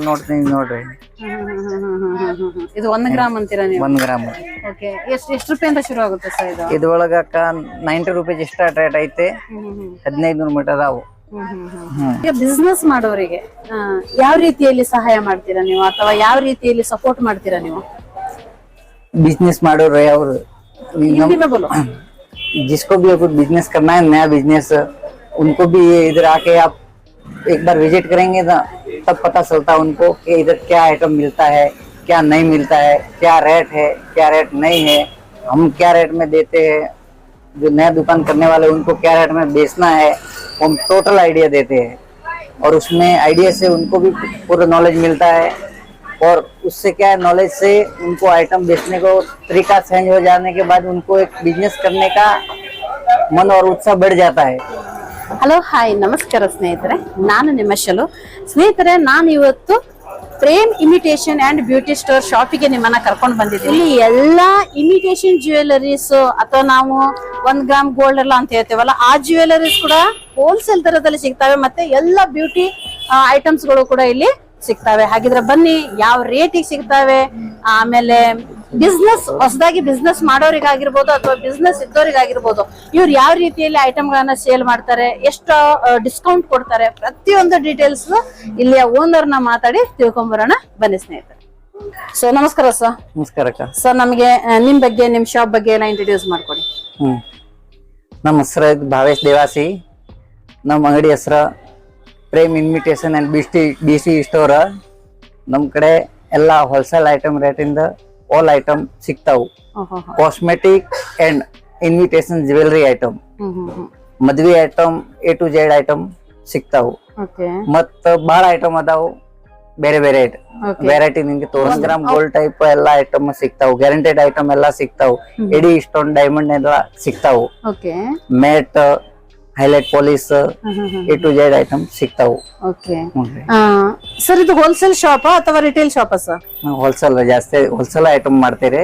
Sample ನೋಡ್ತೀನಿ ನೋಡ್ರಿ ಇದು ಒಂದ್ ಗ್ರಾಮ್ ಅಂತೀರಾ ನೀವು ಒಂದ್ ಗ್ರಾಮ್ ಓಕೆ ಎಷ್ಟು ಎಷ್ಟು ರೂಪಾಯಿ ಅಂತ ಶುರು ಆಗುತ್ತೆ ಸರ್ ಇದು ಇದ್ರೊಳಗ ಅಕ್ಕ ನೈಂಟಿ ರುಪೀಸ್ ಸ್ಟಾರ್ಟ್ ರೇಟ್ ಐತೆ ಹದಿನೈದು ನೂರು ಮೀಟರ್ ಅದಾವು ಹ್ಮ್ ಈಗ ಬಿಸ್ನೆಸ್ ಮಾಡೋರಿಗೆ ಆ, ಯಾವ ರೀತಿಯಲ್ಲಿ ಸಹಾಯ ಮಾಡ್ತೀರಾ ನೀವು ಅಥವಾ ಯಾವ ರೀತಿಯಲ್ಲಿ ಸಪೋರ್ಟ್ ಮಾಡ್ತೀರಾ ನೀವು बिजनेस ಮಾಡೋರು ಅವ್ರು हिंदी में बोलो जिसको भी कुछ बिजनेस करना है नया बिजनेस उनको भी ये इधर आके आप एक बार विजिट करेंगे ना तब पता चलता है उनको कि इधर क्या आइटम मिलता है, क्या नहीं मिलता है, क्या रेट है, क्या रेट नहीं है, हम क्या रेट में देते हैं, जो नया दुकान करने वाले उनको क्या रेट में बेचना है, हम टोटल आइडिया देते हैं। और उसमें आइडिया से उनको भी पूरा नॉलेज मिलता है और उससे क्या है नॉलेज से उनको आइटम बेचने को तरीका चेंज हो जाने के बाद उनको एक बिज़नेस करने का मन और उत्साह बढ़ जाता है। ಹಲೋ ಹಾಯ್ ನಮಸ್ಕಾರ ಸ್ನೇಹಿತರೆ. ನಾನು ನಿಮ್ಮ ಶಲು. ಸ್ನೇಹಿತರೆ, ನಾನು ಇವತ್ತು Prem imitation and beauty store ಶಾಪಿಗೆ ನಿಮ್ಮನ್ನ ಕರ್ಕೊಂಡು ಬಂದಿದ್ದೀನಿ. ಇಲ್ಲಿ ಎಲ್ಲಾ ಇಮಿಟೇಷನ್ ಜ್ಯುವೆಲರೀಸ್ ಅಥವಾ ನಾವು ಒಂದ್ ಗ್ರಾಮ್ ಗೋಲ್ಡ್ ಎಲ್ಲ ಅಂತ ಹೇಳ್ತೇವಲ್ಲ, ಆ ಜ್ಯುವೆಲರೀಸ್ ಕೂಡ ಹೋಲ್ಸೇಲ್ ದರದಲ್ಲಿ ಸಿಗ್ತವೆ ಮತ್ತೆ ಎಲ್ಲ ಬ್ಯೂಟಿ ಐಟಮ್ಸ್ಗಳು ಕೂಡ ಇಲ್ಲಿ ಸಿಗ್ತವೆ. ಹಾಗಿದ್ರೆ ಬನ್ನಿ, ಯಾವ ರೇಟಿಗೆ ಸಿಗ್ತವೆ? ಆಮೇಲೆ ಬಿಸ್ನೆಸ್ ಹೊಸದಾಗಿ ಬಿಸ್ನೆಸ್ ಮಾಡೋರಿಗಾಗಿರ್ಬೋದು ಅಥವಾ ಬಿಸ್ನೆಸ್ ಇದ್ದವರಿಗಾಗಿರ್ಬೋದು ಇವ್ರು ಯಾವ ರೀತಿಯಲ್ಲಿ ಐಟಮ್ ಗಳನ್ನ ಸೇಲ್ ಮಾಡ್ತಾರೆ ಎಷ್ಟು ಡಿಸ್ಕೌಂಟ್ ಕೊಡ್ತಾರೆ ಪ್ರತಿಯೊಂದು ಡೀಟೇಲ್ಸ್ ಇಲ್ಲಿಯ ಓನರ್ನ ಮಾತಾಡಿ ತಿಳ್ಕೊಂಬರೋಣ. ಬನ್ನಿ ಸ್ನೇಹಿತರೆ. ಸೊ ನಮಸ್ಕಾರ ಸರ್ ನಮಸ್ಕಾರ ಅಕ್ಕ. ಸರ್ ನಮಗೆ ನಿಮ್ ಬಗ್ಗೆ ನಿಮ್ ಶಾಪ್ ಬಗ್ಗೆ ಎಲ್ಲ ಇಂಟ್ರೊಡ್ಯೂಸ್ ಮಾಡ್ಕೊಡಿ. ಹ್ಮ್. ನಮ್ಮ ಹೆಸರು ಭಾವೇಶ್ ದೇವಾಸಿ. ನಮ್ಮ ಅಂಗಡಿ ಹೆಸರು Prem invitation and B C B C store ನಮ್ಮ ಕಡೆ ಎಲ್ಲ ಹೋಲ್ಸೇಲ್ ಐಟಮ್ ರೇಟಿಂದ ಆಲ್ ಐಟಮ್ ಸಿಗ್ತಾವು. Cosmetic and invitation jewellery item ಮದ್ವೆ item A to Z item ಸಿಗ್ತಾವು. ಮತ್ತ ಬಹಳ ಐಟಮ್ ಅದಾವು ಬೇರೆ ಬೇರೆ. ವೆರೈಟಿ ನಿಮ್ಗೆ ತೋರ್ಸ್ ಗ್ರಾಮ್ ಗೋಲ್ಡ್ ಟೈಪ್ ಎಲ್ಲಾ ಐಟಮ್ ಸಿಗ್ತಾವು ಗ್ಯಾರಂಟೆಡ್ ಐಟಮ್ ಎಲ್ಲಾ ಸಿಗ್ತಾವು ಎಡಿ ಇಷ್ಟೊಂದು ಡೈಮಂಡ್ ಎಲ್ಲ ಸಿಗ್ತಾವು. Matte highlight polish A to Z item ಸಿಗ್ತಾವು. ಓಕೆ. ಸರ್ ಇದು ಹೋಲ್ಸೇಲ್ ಶಾಪ್ ಅಥವಾ ರಿಟೇಲ್ ಶಾಪ್ ಸರ್? ಹೋಲ್ಸೇಲ್ ಜಾಸ್ತಿ ಹೋಲ್ಸೇಲ್ ಐಟಮ್ ಮಾಡ್ತೀರಿ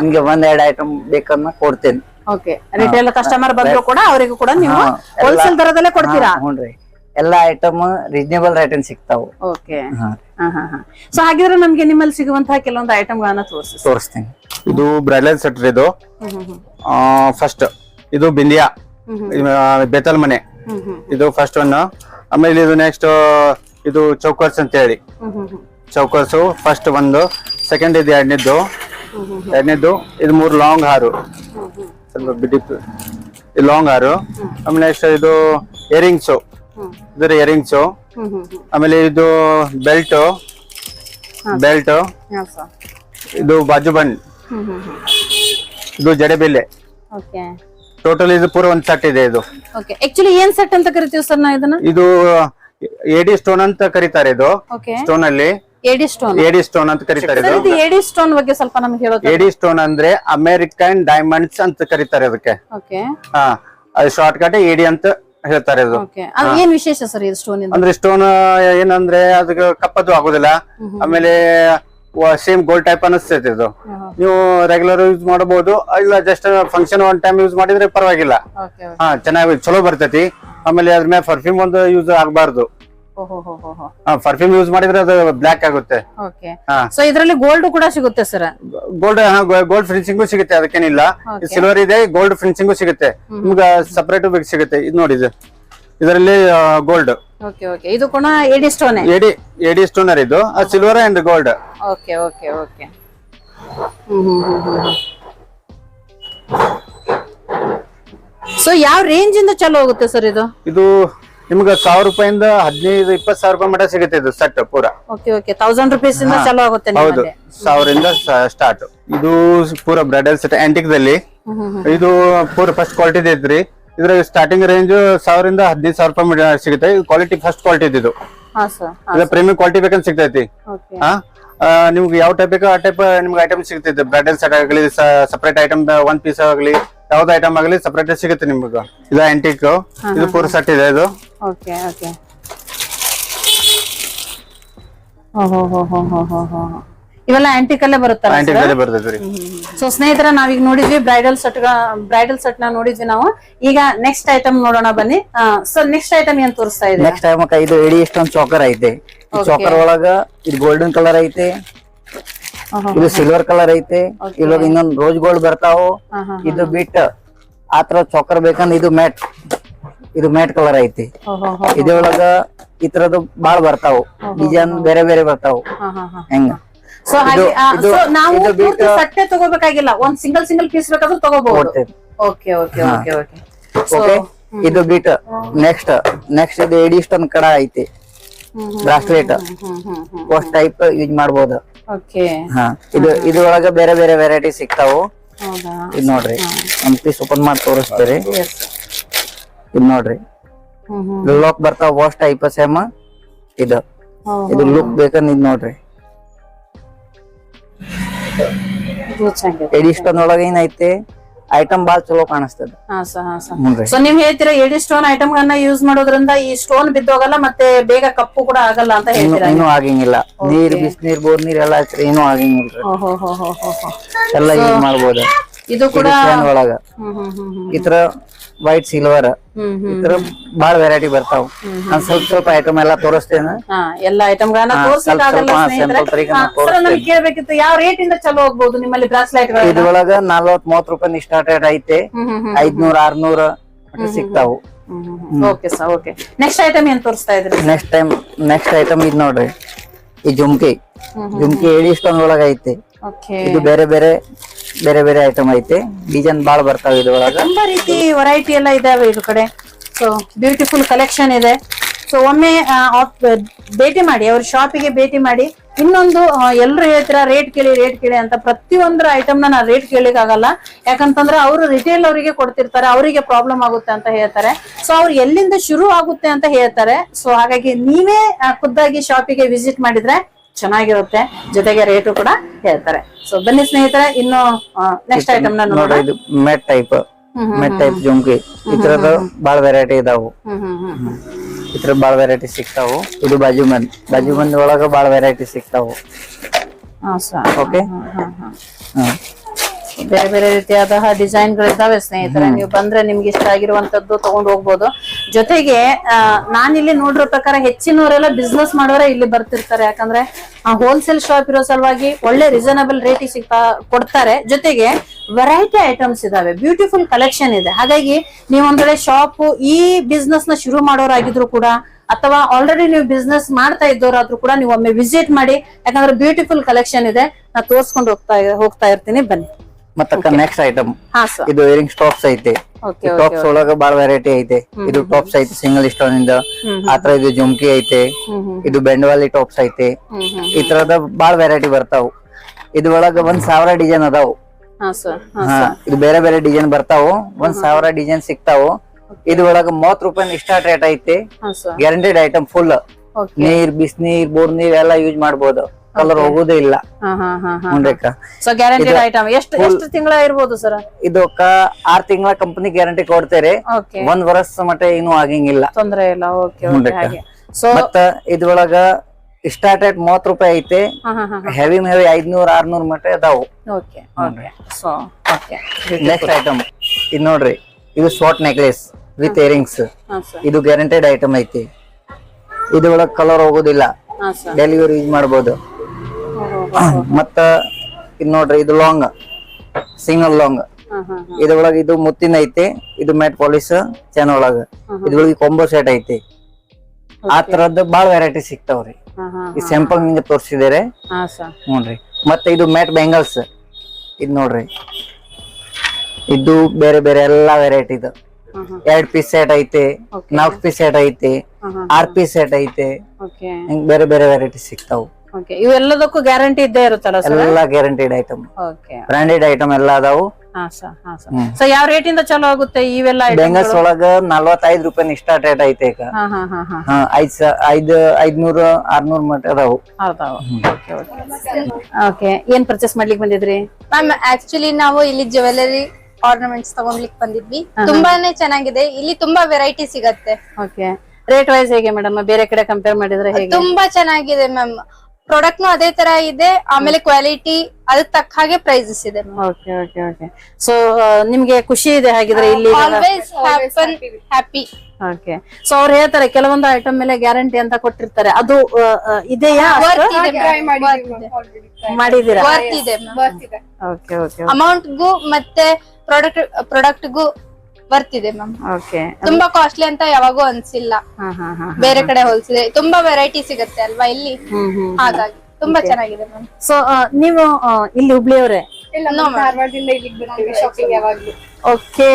ನಿಮ್ಗೆ ಒಂದ್ ಎರಡ್ ಐಟಮ್ ಬೇಕನ್ನ ಕೊಡ್ತೇನೆ. ಓಕೆ. ರಿಟೇಲ್ ಕಸ್ಟಮರ್ ಬಂದ್ರು ಕೂಡ ಅವರಿಗೂ ಕೂಡ ನೀವು ಹೋಲ್ಸೇಲ್ ದರದಲ್ಲೇ ಕೊಡ್ತೀರಾ? ಹ್ಞೂನ್ರಿ. ಎಲ್ಲಾ ಐಟಮ್ ರೀಸನೇಬಲ್ ರೇಟಿನ್ ಸಿಗ್ತಾವು. ಓಕೆ. ಹಾ. ಸೊ ಹಾಗಿದ್ರೆ ನಮ್ಗೆ ನಿಮ್ಮಲ್ಲಿ ಸಿಗುವಂತಹ ಕೆಲವೊಂದು ಐಟಮ್ ಗಳನ್ನ ತೋರಿಸಿ ತೋರಿಸ್ತೀನಿ. ಇದು ಬ್ರೈಡಲ್ ಸೆಟ್ ಇದು ಫಸ್ಟ್ ಇದು ಬಿಂದಿಯಾ. ಬೇತಲ್ ಮನೆ ಇದು ಫಸ್ಟ್ ಒನ್ ಆಮೇಲೆ ಇದು ನೆಕ್ಸ್ಟ್ ಇದು ಚೌಕರ್ಸ್ ಅಂತ ಹೇಳಿ ಚೌಕರ್ಸು ಫಸ್ಟ್ ಒಂದು ಸೆಕೆಂಡ್ ಇದು ಎರಡನೇದ್ದು ಎರಡನೇದ್ದು ಇದು ಮೂರು ಲಾಂಗ್ ಹಾರು ಸ್ವಲ್ಪ ಬಿಡಿಪ್ ಇದು ಲಾಂಗ್ ಹಾರು ಆಮೇಲೆ ನೆಕ್ಸ್ಟ್ ಇದು ಇಯರಿಂಗ್ಸು ಇದರ ಇಯರಿಂಗ್ಸು ಆಮೇಲೆ ಇದು ಬೆಲ್ಟ್ ಬೆಲ್ಟ್ ಇದು ಬಾಜು ಬಂಡ್ ಇದು ಜಡೆಬಿಲ್ಲೆ ಟೋಟಲ್ ಇದು ಪೂರ ಒಂದ್ ಸೆಟ್ ಇದೆ ಇದು. ಓಕೆ ಆಕ್ಚುಲಿ ಏನ್ ಸೆಟ್ ಅಂತ ಕರಿತೀವಿ ಸರ್ ನಾ ಇದನ್ನ? ಇದು ಎಡಿ ಸ್ಟೋನ್ ಅಂತ ಕರೀತಾರೆ ಇದು. ಓಕೆ ಸ್ಟೋನ್ ಅಲ್ಲಿ ಎಡಿ ಸ್ಟೋನ್ ಎಡಿ ಸ್ಟೋನ್ ಅಂತ ಕರೀತಾರೆ ಇದು. ಇದು ಎಡಿ ಸ್ಟೋನ್ ಬಗ್ಗೆ ಸ್ವಲ್ಪ ನಮಗೆ ಹೇಳೋದು. ಎಡಿ ಸ್ಟೋನ್ ಅಂದ್ರೆ ಅಮೆರಿಕನ್ ಡೈಮಂಡ್ಸ್ ಅಂತ ಕರೀತಾರೆ ಅದಕ್ಕೆ ಓಕೆ ಹಾ ಅದು ಶಾರ್ಟ್ ಕಟ್ ಎಡಿ ಅಂತ ಹೇಳ್ತಾರೆ ಇದು. ಓಕೆ ಅದು ಏನ್ ವಿಶೇಷ ಸರ್ ಇದು ಸ್ಟೋನ್ ಅಂದ್ರೆ ಸ್ಟೋನ್ ಏನಂದ್ರೆ ಅದಕ್ಕೆ ಕಪ್ಪದು ಆಗೋದಿಲ್ಲ. ಆಮೇಲೆ ಸೇಮ್ ಗೋಲ್ಡ್ ಟೈಪ್ ಅನಿಸ್ತೈತೆ ಇದು. ನೀವು ರೆಗ್ಯುಲರ್ ಯೂಸ್ ಮಾಡಬಹುದು ಇಲ್ಲ just function one time use ಮಾಡಿದ್ರೆ ಪರವಾಗಿಲ್ಲ. ಹಾ ಚೆನ್ನಾಗಿ ಚಲೋ ಬರ್ತೈತಿ. ಆಮೇಲೆ ಅದ್ರ ಮೇಲೆ ಪರ್ಫ್ಯೂಮ್ ಒಂದು ಯೂಸ್ ಆಗಬಾರ್ದು. ಪರ್ಫ್ಯೂಮ್ ಯೂಸ್ ಮಾಡಿದ್ರೆ ಅದು ಬ್ಲಾಕ್ ಆಗುತ್ತೆ. ಸೊ ಇದರಲ್ಲಿ ಗೋಲ್ಡ್ ಕೂಡ ಸಿಗುತ್ತೆ ಸರ್ ಗೋಲ್ಡ್ ಗೋಲ್ಡ್ ಫಿನಿಶಿಂಗು ಸಿಗುತ್ತೆ ಅದಕ್ಕೇನಿಲ್ಲ. ಸಿಲ್ವರ್ ಇದೆ ಗೋಲ್ಡ್ ಫಿನಿಶಿಂಗು ಸಿಗುತ್ತೆ. ನಿಮ್ಗೆ ಸಪರೇಟ್ ಬೇಕು ಸಿಗುತ್ತೆ. ಇದು ನೋಡಿ ಇದು. ಇದರಲ್ಲಿ ಗೋಲ್ಡ್ ಓಕೆ ಓಕೆ. ಇದು ಕೂಡ ಎಡಿ ಸ್ಟೋನ್ ಎಡಿ ಎಡಿ ಸ್ಟೋನರ್ ಇದು. Silver and gold okay so ಯಾವ ರೇಂಜ್ ಇಂದ ಚಲೋ ಹೋಗುತ್ತೆ ಸರ್ ಇದು? ಇದು ನಿಮ್ಗೆ ಸಾವಿರ ರೂಪಾಯಿಂದ ಹದಿನೈದು ಇಪ್ಪತ್ತು ಸಾವಿರ ರೂಪಾಯಿ ಮಟ್ಟ ಸಿಗುತ್ತೆ ಇದು ಸೆಟ್ ಪೂರಾ. Okay okay. ತೌಸಂಡ್ ರುಪೀಸ್ ಇಂದ ಚಲೋ ಆಗುತ್ತೆ ಹೌದು. ಸಾವಿರದಿಂದ ಸ್ಟಾರ್ಟ್ ಇದು ಪೂರ ಬ್ರೈಡಲ್ ಸೆಟ್ ಆಂಟಿಕ್ ದಲ್ಲಿ. ಇದು ಪೂರ ಫಸ್ಟ್ ಕ್ವಾಲಿಟಿ ಐತ್ರಿ ಇದ್ರ ಸ್ಟಾರ್ಟಿಂಗ್ ರೇಂಜ್ ಸಾವಿರದಿಂದ ಹದಿನೈದು ಸಾವಿರ ರೂಪಾಯಿ ಸಿಗುತ್ತೆ. ಸಿಗುತ್ತೆ ಕ್ವಾಲಿಟಿ ಫಸ್ಟ್ ಕ್ವಾಲಿಟಿ ಇದು ಸರ್ ಇದು ಪ್ರೀಮಿಯಂ ಕ್ವಾಲಿಟಿ ಬೇಕಂತ ಸಿಗ್ತೈತಿ. ಹಾ? ಆ, ನಿಮ್ಗೆ ಯಾವ ಟೈಪ್ ಬೇಕೋ ಆ ಟೈಪ್ ನಿಮ್ಗೆ ಐಟಮ್ ಸಿಗ್ತೈತಿ. ಬ್ರೈಡಲ್ ಸೆಟ್ ಆಗಲಿ ಸಪರೇಟ್ ಐಟಮ್ ಒನ್ ಪೀಸ್ ಆಗಲಿ ಯಾವ್ದು ಐಟಮ್ ಆಗಲಿ ಸಪರೇಟ್ ಸಿಗುತ್ತೆ ನಿಮ್ಗೆ. ಇದು ಆಂಟಿಕ್ ಇದು ಪೂರ್ ಸೆಟ್ ಇದೆ ಇದು. ಓಕೆ ಓಕೆ ಓಹೋ ಹೋ ಹೋ ಹೋ ಹೋ ಹೋ ಹೋ. ಇವೆಲ್ಲ ಆಂಟಿಕ್ ಅಲ್ಲೇ ಬರುತ್ತಲ್ಲ ರೀ. ಸೊ ಸ್ನೇಹಿತರ ನಾವೀಗ ನೋಡಿದ್ವಿ ಬ್ರೈಡಲ್ ಸೆಟ್ ಬ್ರೈಡಲ್ ಸೆಟ್ನ ನೋಡಿದ್ವಿ ನಾವು. ಈಗ ನೆಕ್ಸ್ಟ್ ಐಟಮ್ ನೋಡೋಣ ಬನ್ನಿ. ಸರ್ ನೆಕ್ಸ್ಟ್ ಐಟಮ್ ಏನ್ ತೋರಿಸ್ತಾ ಇದೆ ನೆಕ್ಸ್ಟ್ ಟೈಮ್ ಇದು ಇಡೀ ಇಷ್ಟೊಂದು ಚೌಕರ್ ಐತೆ. ಚೋಕರ್ ಒಳಗ ಇದು ಗೋಲ್ಡನ್ ಕಲರ್ ಐತೆ. ಇದು ಸಿಲ್ವರ್ ಕಲರ್ ಐತೆ. ಇವಾಗ ಇನ್ನೊಂದ್ ರೋಸ್ ಗೋಲ್ಡ್ ಬರ್ತಾವ. ಇದು ಬಿಟ್ ಆತರ ಚೋಕರ್ ಬೇಕಂದ್ರೆ ಇದು ಮ್ಯಾಟ್ ಇದು ಮ್ಯಾಟ್ ಕಲರ್ ಐತಿ. ಇದ್ರೊಳಗ ಈ ತರದ್ದು ಬಾಳ್ ಬರ್ತಾವು. ಡಿಸೈನ್ ಬೇರೆ ಬೇರೆ ಬರ್ತಾವು. ಹೆಂಗ? ಸೊ ಹಾಗೆ ಇದು- ಆ, ಇದು- so ನಾವು ಇದು ಪೂರ್ತಿ ಸಟ್ಟೆ ತಗೋಬೇಕಾಗಿಲ್ಲ. ಒಂದ್ ಸಿಂಗಲ್ ಸಿಂಗಲ್ ಪೀಸ್ ಬೇಕಾದ್ರೂ ತಗೋಬಹುದು. ಕೊಡ್ತೇವೆ okay okay okay okay so okay ಇದು ಬಿಟ್ ನೆಕ್ಸ್ಟ್ ನೆಕ್ಸ್ಟ್ ಇದು ಎಡಿ ಸ್ಟೋನ್ ಕಡ ಐತಿ. ಬ್ರಾಸ್ಲೆಟ್ ಪೋಸ್ಟ್ ಟೈಪ್ ಯೂಸ್ ಮಾಡ್ಬೋದು. ಓಕೆ ಹಾ. ಇದು ಇದ್ರೊಳಗ ಬೇರೆ ಬೇರೆ ವೆರೈಟಿ ಸಿಗ್ತಾವು. ಹೌದಾ? ಇದ್ ನೋಡ್ರಿ. ಒಂದ್ ಪೀಸ್ ಓಪನ್ ಮಾಡಿ ತೋರಿಸ್ತೀರಿ. ಎಸ್ ಇದ್ ನೋಡ್ರಿ. Hmm hmm. ಲಾಕ್ ಬರ್ತಾವ ವಾಶ್ ಟೈಪ್ ಸೇಮ್ ಇದು. ಇದು ಲುಕ್ ಬೇಕಂದ್ ಇದ್ ನೋಡ್ರಿ. ಎಡಿ ಸ್ಟೋನ್ ಒಳಗ ಏನೈತೆ ಐಟಮ್ ಬಾಳ್ ಚಲೋ ಕಾಣಿಸ್ತದ. ಸೊ ನೀವ್ ಹೇಳ್ತೀರಾ ಎಡಿ ಸ್ಟೋನ್ ಐಟಮ್ ಗಳನ್ನ ಯೂಸ್ ಮಾಡೋದ್ರಿಂದ ಈ ಸ್ಟೋನ್ ಬಿದ್ದೋಗಲ್ಲ ಮತ್ತೆ ಬೇಗ ಕಪ್ಪು ಕೂಡ ಆಗಲ್ಲ ಅಂತ ಹೇಳ್ತೀರಾ ನೀರ್ ಆಗಂಗಿಲ್ಲ. ನೀರ್ ಬಿಸಿನೀರ್ ಬೋರ್ ನೀರ್ ಎಲ್ಲ ಏನು ಏನೂ ಆಗಂಗಿಲ್ಲ. ಎಲ್ಲ ಯೂಸ್ ಮಾಡ್ಬೋದು. ಇದು ಕೂಡ ಒಳಗ. ಈ ತರ ವೈಟ್ ಸಿಲ್ವರ್ ಬಹಳ ಈ ತರ ಬಾಳ್ ವೆರೈಟಿ ಬರ್ತಾವ. ನಾನ್ ಸ್ವಲ್ಪ ಸ್ವಲ್ಪ ಐಟಮ್ ಎಲ್ಲ ತೋರಿಸ್ತೇನೆ. ಎಲ್ಲ ಐಟಮ್ ಕೇಳ್ಬೇಕಿತ್ತು ಯಾವ ರೇಟ್ ಇಂದ ಚಲೋ ಹೋಗ್ಬೋದು ನಿಮ್ಮಲ್ಲಿ ಬ್ರಾಸ್ಲೈಟ್ ಇದ್ರೊಳಗ ನಲ್ವತ್ ಮೂವತ್ ರೂಪಾಯಿ ಸ್ಟಾರ್ಟ್ ಐತೆ. ಹ್ಮ್ ಹ್ಮ್ ಐದ್ನೂರ ಆರ್ನೂರ ಸಿಗ್ತಾವು. Okay sir okay next item ಏನ್ ತೋರಿಸ್ತಾ ಇದ್ರಿ? ನೆಕ್ಸ್ಟ್ ಟೈಮ್ ನೆಕ್ಸ್ಟ್ ಐಟಮ್ ಇದ್ ನೋಡ್ರಿ. ಈ ಜುಮ್ಕಿ. ಜುಮ್ಕಿ ಏಡಿ ಸ್ಟೋನ್ ಒಳಗ ಐತೆ. ಇದು ಬೇರೆ ಬೇರೆ ಬೇರೆ ಬೇರೆ ಐಟಮ್ ಐತಿ. ಡಿಸೈನ್ ಬಾಳ ಬರ್ತಾವ ಇದ್ರೊಳಗ. ತುಂಬಾ ರೀತಿ ವೆರೈಟಿ ಎಲ್ಲ ಇದಾವೆ ಇದು ಕಡೆ. ಸೊ ಬ್ಯೂಟಿಫುಲ್ ಕಲೆಕ್ಷನ್ ಇದೆ. ಸೊ ಒಮ್ಮೆ ಭೇಟಿ ಮಾಡಿ ಅವ್ರ ಶಾಪಿಗೆ ಭೇಟಿ ಮಾಡಿ ಇನ್ನೊಂದು ಎಲ್ಲರೂ ಹೇಳ್ತೀರಾ ರೇಟ್ ಕೇಳಿ ರೇಟ್ ಕೇಳಿ ಅಂತ ಪ್ರತಿಯೊಂದರ ಐಟಮ್ನ ರೇಟ್ ಕೇಳಿಕ್ ಆಗಲ್ಲ. ಯಾಕಂತಂದ್ರೆ ಅವರು ರಿಟೇಲ್ ಅವರಿಗೆ ಕೊಡ್ತಿರ್ತಾರೆ ಅವರಿಗೆ ಪ್ರಾಬ್ಲಮ್ ಆಗುತ್ತೆ ಅಂತ ಹೇಳ್ತಾರೆ. ಸೊ ಅವ್ರು ಎಲ್ಲಿಂದ ಶುರು ಆಗುತ್ತೆ ಅಂತ ಹೇಳ್ತಾರೆ. ಸೊ ಹಾಗಾಗಿ ನೀವೇ ಖುದ್ದಾಗಿ ಶಾಪಿಗೆ ವಿಸಿಟ್ ಮಾಡಿದ್ರೆ ಚೆನ್ನಾಗಿರುತ್ತೆ. ಜೊತೆಗೆ ರೇಟು ಕೂಡ ಹೇಳ್ತಾರೆ. ಸೊ ಬನ್ನಿ ಸ್ನೇಹಿತರೆ ಇನ್ನು ನೆಕ್ಸ್ಟ್ ಐಟಮ್ ನೋಡೋಣ. ನೋಡ್ರಿ ಇದು ಮೆಟ್ ಟೈಪ್ ಮೆಟ್ ಟೈಪ್ ಜುಮ್ಕಿ. ಈ ತರದ ಬಹಳ ವೆರೈಟಿ ಇದಾವು. ಈ ತರ ಬಹಳ ವೆರೈಟಿ ಸಿಗ್ತಾವು. ಇದು ಬಾಜು ಮಂದ್ ಬಾಜು ಮಂದ್ ಒಳಗ ಬಹಳ ವೆರೈಟಿ ಸಿಗ್ತಾವು ಓಕೆ ಹ್ಮ್. ಬೇರೆ ಬೇರೆ ರೀತಿಯಾದ ಡಿಸೈನ್ ಗಳಿದಾವೆ ಸ್ನೇಹಿತರೆ ನೀವು ಬಂದ್ರೆ ನಿಮ್ಗೆ ಇಷ್ಟ ಆಗಿರುವಂತದ್ದು ತಗೊಂಡು ಹೋಗ್ಬೋದು. ಜೊತೆಗೆ ಆ, ನಾನಿಲ್ಲಿ ನೋಡಿರೋ ಪ್ರಕಾರ ಹೆಚ್ಚಿನವರೆಲ್ಲ ಬಿಸ್ನೆಸ್ ಮಾಡೋರೆ ಇಲ್ಲಿ ಬರ್ತಿರ್ತಾರೆ. ಯಾಕಂದ್ರೆ ಹೋಲ್ಸೇಲ್ ಶಾಪ್ ಇರೋ ಸಲುವಾಗಿ ಒಳ್ಳೆ ರೀಸನಬಲ್ ರೇಟಿಗೆ ಸಿಗ್ತಾ ಕೊಡ್ತಾರೆ. ಜೊತೆಗೆ ವೆರೈಟಿ ಐಟಮ್ಸ್ ಇದಾವೆ. ಬ್ಯೂಟಿಫುಲ್ ಕಲೆಕ್ಷನ್ ಇದೆ. ಹಾಗಾಗಿ ನೀವು ಒಂದ್ ವೇಳೆ ಶಾಪ್ ಈ ಬಿಸ್ನೆಸ್ನ ಶುರು ಮಾಡೋರಾಗಿದ್ರು ಕೂಡ ಅಥವಾ ಆಲ್ರೆಡಿ ನೀವು ಬಿಸ್ನೆಸ್ ಮಾಡ್ತಾ ಇದ್ದವರಾದ್ರೂ ಕೂಡ ನೀವು ಒಮ್ಮೆ ವಿಸಿಟ್ ಮಾಡಿ ಯಾಕಂದ್ರೆ ಬ್ಯೂಟಿಫುಲ್ ಕಲೆಕ್ಷನ್ ಇದೆ. ನಾ ತೋರ್ಸ್ಕೊಂಡು ಹೋಗ್ತಾ ಹೋಗ್ತಾ ಇರ್ತೀನಿ. ಬನ್ನಿ. ಮತ್ತ ನೆಕ್ಸ್ಟ್ ಐಟಮ್ ಇದು ಇಯರಿಂಗ್ ಟಾಪ್ಸ್ ಐತೆ. ಟಾಪ್ಸ್ ಒಳಗ ಬಾಳ ವೆರೈಟಿ ಐತೆ. ಇದು ಟಾಪ್ಸ್ ಐತೆ ಸಿಂಗಲ್ ಸ್ಟೋನ್ ಇಂದ. ಆತರ ಇದು ಜುಮ್ಕಿ ಐತೆ. ಇದು ಬೆಂಡವಾಲಿ ಟಾಪ್ಸ್ ಐತೆ. ಈ ತರದ ಬಾಳ ವೆರೈಟಿ ಬರ್ತಾವು. ಇದ್ ಒಳಗ ಒಂದ್ ಸಾವಿರ ಡಿಸೈನ್ ಅದಾವು. ಇದು ಬೇರೆ ಬೇರೆ ಡಿಸೈನ್ ಬರ್ತಾವು. ಒಂದ್ ಸಾವಿರ ಡಿಸೈನ್ ಸಿಗ್ತಾವು. ಇದ್ ಒಳಗ ಮೂವತ್ ರೂಪಾಯಿ ಸ್ಟಾರ್ಟ್ ರೇಟ್ ಐತೆ. ಗ್ಯಾರಂಟಿಡ್ ಐಟಮ್ ಫುಲ್ ನೀರ್ ಬಿಸಿನೀರ್ ಬೋರ್ ನೀರ್ ಎಲ್ಲಾ ಯೂಸ್ ಮಾಡ್ಬೋದು. ಕಲರ್ ಹೋಗುದೇ ಇಲ್ಲ. ಸೊ ಗ್ಯಾರಂಟಿಡ್ ಐಟಮ್ ಎಷ್ಟು ಎಷ್ಟು ತಿಂಗಳ ಇರ್ಬೋದು ಸರ್ ಇದು ಆರ್ ತಿಂಗಳ ಕಂಪನಿ ಗ್ಯಾರಂಟಿ ಕೊಡ್ತೇರಿ. ಒಂದ್ ವರ್ಷ ಮಟ್ಟ ಏನು ಆಗಂಗಿಲ್ಲ. ತೊಂದ್ರೆ ಇಲ್ಲ. ಓಕೆ ಸೊ ಮತ್ತ ಇದ್ರೊಳಗ ಸ್ಟಾರ್ಟ್ ರೇಟ್ ಮೂವತ್ ರೂಪಾಯಿ ಐತೆ. ಹೆವಿ ಹೆವಿ ಐದ್ನೂರ್ ಆರ್ನೂರ್ ಮಟ್ಟ ಅದಾವು. ನೆಕ್ಸ್ಟ್ ಐಟಮ್ ಇದು ನೋಡ್ರಿ. ಇದು ಶಾರ್ಟ್ ನೆಕ್ಲೆಸ್ ವಿತ್ ಇಯರಿಂಗ್ಸ್ ಇದು ಗ್ಯಾರಂಟೆಡ್ ಐಟಮ್ ಐತಿ. ಇದ್ರೊಳಗ ಕಲರ್ ಹೋಗೋದಿಲ್ಲ. ಡೆಲಿವರಿ ಯೂಸ್ ಮಾಡ್ಬೋದು. ಮತ್ತ ಇದು ನೋಡ್ರಿ ಇದು ಲಾಂಗ್ ಸಿಂಗಲ್ ಲಾಂಗ್ ಇದ್ರೊಳಗೆ ಇದು ಮುತ್ತಿನ ಐತಿ ಇದು ಮ್ಯಾಟ್ ಪಾಲಿಶ್ ಚೆನ್ನ ಒಳಗ. ಇದ್ರೊಳಗೆ ಕೊಂಬೋ ಸೆಟ್ ಐತಿ. ಆ ತರದ್ದು ಬಾಳ ವೆರೈಟಿ ಸಿಗ್ತಾವ್ರಿ. ಈ ಸ್ಯಾಂಪಲ್ ನಿಮ್ಗೆ ತೋರಿಸಿದಾರೆ. ನೋಡ್ರಿ. ಮತ್ತೆ ಇದು ಮ್ಯಾಟ್ ಬೆಂಗಲ್ಸ್ ಇದ್ ನೋಡ್ರಿ. ಇದು ಬೇರೆ ಬೇರೆ ಎಲ್ಲಾ ವೆರೈಟಿ ಇದು. ಎರಡ್ ಪೀಸ್ ಸೆಟ್ ಐತೆ ನಾಲ್ಕು ಪೀಸ್ ಸೆಟ್ ಐತೆ ಆರ್ ಪೀಸ್ ಸೆಟ್ ಐತೆ. ಬೇರೆ ಬೇರೆ ವೆರೈಟಿ ಸಿಗ್ತಾವು. ಓಕೆ ಇವೆಲ್ಲದಕ್ಕೂ ಗ್ಯಾರಂಟಿ ಇದ್ದೇ ಇರುತ್ತಲ್ಲ ಸರ್ ಎಲ್ಲ guaranteed item okay branded item ಎಲ್ಲ ಅದಾವು. ಹಾ ಸರ್ ಹಾ ಸರ್ ಸೊ ಯಾವ ರೇಟ್ ಇಂದ ಚಾಲೂ ಆಗುತ್ತೆ ಇವೆಲ್ಲ ಬೆಂಗಸ್ ಒಳಗ ನಲ್ವತ್ತೈದು ರೂಪಾಯಿ ಸ್ಟಾರ್ಟ್ ರೇಟ್ ಐತೆ ಈಗ. ಹಾ ಹಾ ಹಾ ಹಾ. ಹಾ ಐದ್ ಸ ಐದ್ ಐದ್ನೂರ ಆರ್ನೂರ್ ಮಟ್ಟ ಅದಾವು. ಓಕೆ ಓಕೆ ಓಕೆ ಏನ್ ಪರ್ಚೇಸ್ ಮಾಡ್ಲಿಕ್ಕೆ ಬಂದಿದ್ರಿ? ಮ್ಯಾಮ್ ಆಕ್ಚುಲಿ ನಾವು ಇಲ್ಲಿ ಜ್ಯುವೆಲರಿ ಆರ್ನಮೆಂಟ್ಸ್ ತಗೊಂಡ್ಲಿಕ್ಕೆ ಬಂದಿದ್ವಿ. ತುಂಬಾನೇ ಚೆನ್ನಾಗಿದೆ. ಇಲ್ಲಿ ತುಂಬಾ ವೆರೈಟಿ ಸಿಗತ್ತೆ. ಓಕೆ ರೇಟ್ ವೈಸ್ ಹೇಗೆ ಮೇಡಮ್ ಬೇರೆ ಕಡೆ ಕಂಪೇರ್ ಮಾಡಿದ್ರೆ ಹೇಗೆ? ತುಂಬಾ ಚೆನ್ನಾಗಿದೆ ಮ್ಯಾಮ್. ಪ್ರಾಡಕ್ಟ್ ನು ಅದೇ ತರ ಇದೆ ಆಮೇಲೆ ಕ್ವಾಲಿಟಿ ಅದಕ್ಕೆ ತಕ್ಕ ಹಾಗೆ ಪ್ರೈಸಸ್ ಇದೆ ಓಕೆ ಓಕೆ ಓಕೆ ಸೊ ನಿಮ್ಗೆ ಖುಷಿ ಇದೆ ಹಾಗಿದ್ರೆ ಇಲ್ಲಿ ಆಲ್ವೇಸ್ ಹ್ಯಾಪಿ ಓಕೆ ಸೊ ಅವ್ರು ಹೇಳ್ತಾರೆ ಕೆಲವೊಂದು ಐಟಮ್ ಮೇಲೆ ಗ್ಯಾರಂಟಿ ಅಂತ ಕೊಟ್ಟಿರ್ತಾರೆ. ಅದು ಇದೆಯಾ ವರ್ತ್ ಇದೆ ಮಾಡಿದೀರಾ ವರ್ತ್ ಇದೆ. ಓಕೆ ಓಕೆ ಅಮೌಂಟ್ ಗೂ ಮತ್ತೆ ಪ್ರಾಡಕ್ಟ್ ಪ್ರಾಡಕ್ಟ್ ಇದೆ ಮ್ಯಾಮ್ ಓಕೆ ತುಂಬಾ ಕಾಸ್ಟ್ಲಿ ಅಂತ ಯಾವಾಗೂ ಅನ್ಸಿಲ್ಲ. ಹಾ ಹಾ ಹಾ ಬೇರೆ ಕಡೆ ಹೋಲ್ಸಿದೆ. ತುಂಬಾ ವೆರೈಟಿ ಸಿಗುತ್ತೆ ಅಲ್ವಾ ಇಲ್ಲಿ? ಹ್ಮ್ ಹ್ಮ್ ಹಾಗಾಗಿ ತುಂಬಾ ಚೆನ್ನಾಗಿದೆ ಮ್ಯಾಮ್ ಸೊ ನೀವು ಆ, ಇಲ್ಲಿ ಹುಬ್ಳಿಯವರೇ ಧಾರವಾಡದಿಂದ ಇಲ್ಲಿಗೆ ಬರ್ತೀವಿ ಶಾಪಿಂಗ್ ಯಾವಾಗ್ಲೂ. ಓಕೆ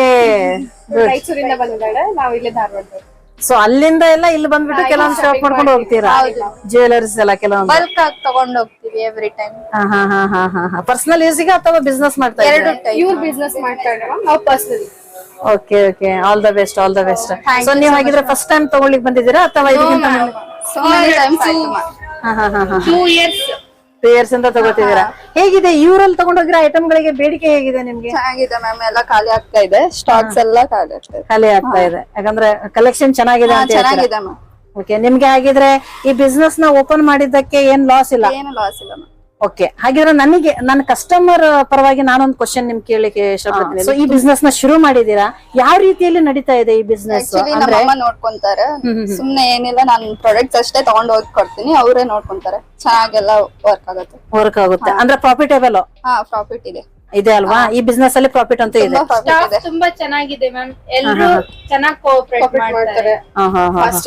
ಮೈಸೂರಿಂದ ಬಂದಿದ್ದಾಳೆ ನಾವು ಇಲ್ಲೇ ಧಾರವಾಡದವ್ರು. ಸೊ ಅಲ್ಲಿಂದ ಎಲ್ಲ ಇಲ್ಲಿ ಬಂದ್ಬಿಟ್ಟು ಕೆಲವೊಂದು ಶಾಪ್ ಮಾಡ್ಕೊಂಡು ಹೋಗ್ತೀರಾ? ಜ್ಯುವೆಲರೀಸ್ ಎಲ್ಲ ಕೆಲವೊಂದು. ಬಲ್ಕ್ ಆಗಿ ತಗೊಂಡ್ ಹೋಗ್ತೀವಿ ಎವ್ರಿ ಟೈಮ್ ಹಾ ಹಾ ಹಾ ಹಾ ಹಾ ಹಾ. ಪರ್ಸನಲ್ ಯೂಸಿಗೆ ಅಥವಾ ಬಿಸ್ನೆಸ್ ಮಾಡ್ತಾ ಎರಡು ಇದ್ದೀರಾ? ಇವ್ರು ಬಿಸ್ನೆಸ್ ಮಾಡ್ತಾರೆ ಮ್ಯಾಮ್ ನಾವು personally okay okay all the best all the best so ನೀವು ಹಾಗಿದ್ರೆ ಫಸ್ಟ್ ಟೈಮ್ ತಗೊಳ್ಳಿಕ್ ಬಂದಿದ್ದೀರಾ ಅಥವಾ ಇದಕ್ಕಿಂತ ಟೂ ಇಯರ್ಸ್ ಟೂ ಇಯರ್ಸ್ ಇಂದ ತಗೋತಿದ್ದೀರಾ? ಹೇಗಿದೆ ಇವರಲ್ಲಿ ತಗೊಂಡೋಗಿರೋ ಐಟಮ್ ಗಳಿಗೆ ಬೇಡಿಕೆ ಹೇಗಿದೆ ನಿಮ್ಗೆ? ಚೆನ್ನಾಗಿದೆ ಮ್ಯಾಮ್ ಎಲ್ಲ ಖಾಲಿ ಆಗ್ತಾ ಇದೆ. ಸ್ಟಾಕ್ಸ್ ಎಲ್ಲ ಖಾಲಿ ಆಗ್ತಾ ಇದೆ. ಖಾಲಿ ಆಗ್ತಾ ಇದೆ. ಯಾಕಂದ್ರೆ ಕಲೆಕ್ಷನ್ ಚೆನ್ನಾಗಿದೆ ಅಂತ ಹೇಳ್ತೀರಾ? ಚೆನ್ನಾಗಿದೆ ಮ್ಯಾಮ್ ಓಕೆ ನಿಮ್ಗೆ ಹಾಗಿದ್ರೆ ಈ ಬಿಸ್ನೆಸ್ನ ಓಪನ್ ಮಾಡಿದ್ದಕ್ಕೆ ಏನ್ ಲಾಸ್ ಇಲ್ಲ? ಏನು ಲಾಸ್ ಇಲ್ಲ ಮ್ಯಾಮ್ ಓಕೆ ಹಾಗಿದ್ರೆ ನನಗೆ ನನ್ನ ಕಸ್ಟಮರ್ ಪರವಾಗಿ ನಾನೊಂದು ಕ್ವಶನ್ ನಿಮ್ ಕೇಳಲಿಕ್ಕೆ ಇಷ್ಟಪಡ್ತೀನಿ. ಸೊ ಈ ಬಿಸ್ನೆಸ್ನ ಶುರು ಮಾಡಿದೀರಾ ಯಾವ ರೀತಿಯಲ್ಲಿ ನಡೀತಾ ಇದೆ ಈ ಬಿಸ್ನೆಸ್ ನಮ್ಮಮ್ಮ ನೋಡ್ಕೊಂತಾರೆ. ಸುಮ್ನೆ ಏನಿಲ್ಲ ನಾನು ಪ್ರಾಡಕ್ಟ್ಸ್ ಅಷ್ಟೇ ತಗೊಂಡ್ ಹೋಗಿ ಕೊಡ್ತೀನಿ. ಅವರೇ ನೋಡ್ಕೊಂತಾರೆ. ಚೆನ್ನಾಗೆಲ್ಲ ವರ್ಕ್ ಆಗುತ್ತೆ. ವರ್ಕ್ ಆಗುತ್ತೆ. ಅಂದ್ರೆ ಪ್ರಾಫಿಟೇಬಲ್ ಹಾ ಪ್ರಾಫಿಟ್ ಇದೆ. ಇದೆ ಅಲ್ವಾ? ಈ ಬಿಸ್ನೆಸ್ ಅಲ್ಲಿ ಪ್ರಾಫಿಟ್ ಅಂತ ಇದೆ. ತುಂಬಾ ತುಂಬಾ ಚೆನ್ನಾಗಿದೆ ಮ್ಯಾಮ್. ಎಲ್ಲರೂ ಚೆನ್ನಾಗಿ ಕೋಆಪರೇಟ್ ಮಾಡ್ತಾರೆ.